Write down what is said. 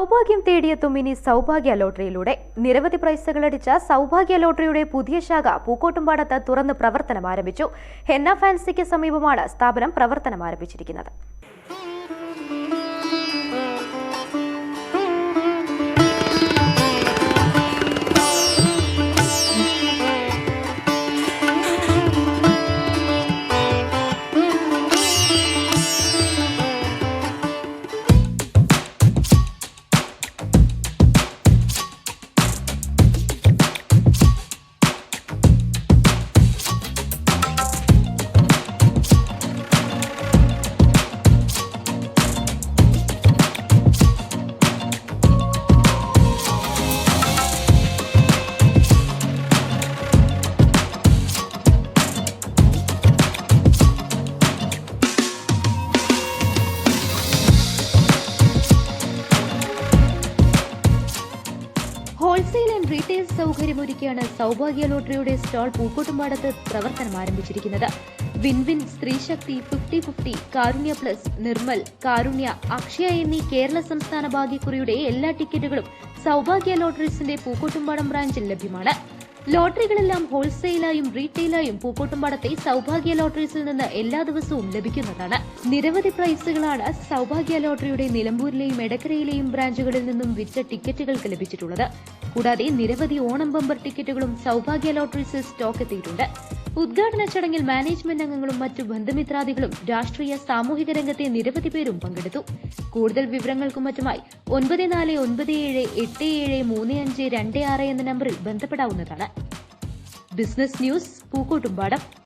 സൗഭാഗ്യം തേടിയെത്തും ഇനി സൗഭാഗ്യ ലോട്ടറിയിലൂടെ. നിരവധി പ്രൈസുകളടിച്ച സൗഭാഗ്യ ലോട്ടറിയുടെ പുതിയ ശാഖ പൂക്കോട്ടുംപാടത്ത് തുറന്ന് പ്രവർത്തനം ആരംഭിച്ചു ഹെന്ന ഫാൻസിക്ക് സമീപമാണ് സ്ഥാപനം പ്രവർത്തനം ആരംഭിച്ചിരിക്കുന്നത് ഹോൾസെയിൽ റീറ്റെയിൽ സൗകര്യമൊരുക്കിയാണ് സൗഭാഗ്യ ലോട്ടറിയുടെ സ്റ്റാൾ പൂക്കോട്ടുംപാടത്ത് പ്രവർത്തനം ആരംഭിച്ചിരിക്കുന്നത്. Win win win Sthreesakthi fifty fifty Karunya plus Nirmal Karunya Akshaya എന്നീ കേരള സംസ്ഥാന ഭാഗ്യക്കുറിയുടെ എല്ലാ ടിക്കറ്റുകളും സൗഭാഗ്യ ലോട്ടറീസിന്റെ പൂക്കോട്ടുംപാടം ബ്രാഞ്ചിൽ ലഭ്യമാണ്. ലോട്ടറികളെല്ലാം ഹോൾസെയിലായും റീറ്റെയിലായും പൂക്കോട്ടുംപാടത്തെ സൗഭാഗ്യ ലോട്ടറീസിൽ നിന്ന് എല്ലാ ദിവസവും ലഭിക്കുന്നതാണ്. നിരവധി പ്രൈസുകളാണ് സൗഭാഗ്യ ലോട്ടറിയുടെ നിലമ്പൂരിലെയും എടക്കരയിലെയും ബ്രാഞ്ചുകളിൽ നിന്നും വിറ്റ ടിക്കറ്റുകൾക്ക് ലഭിച്ചിട്ടുള്ളത്. കൂടാതെ നിരവധി ഓണം ബമ്പർ ടിക്കറ്റുകളും സൗഭാഗ്യ ലോട്ടറീസിൽ സ്റ്റോക്ക് എത്തിയിട്ടുണ്ട്. ഉദ്ഘാടന ചടങ്ങിൽ മാനേജ്മെന്റ് അംഗങ്ങളും മറ്റു ബന്ധുമിത്രാദികളും രാഷ്ട്രീയ സാമൂഹിക രംഗത്തെ നിരവധി പേരും പങ്കെടുത്തു. കൂടുതൽ വിവരങ്ങൾക്കും മറ്റുമായി ഒൻപത് നാല് ഒൻപത് ഏഴ് എട്ട് ഏഴ് മൂന്ന് അഞ്ച് രണ്ട് ആറ് എന്ന നമ്പറിൽ ബന്ധപ്പെടാവുന്നതാണ്. Business news Pookkottumpadam.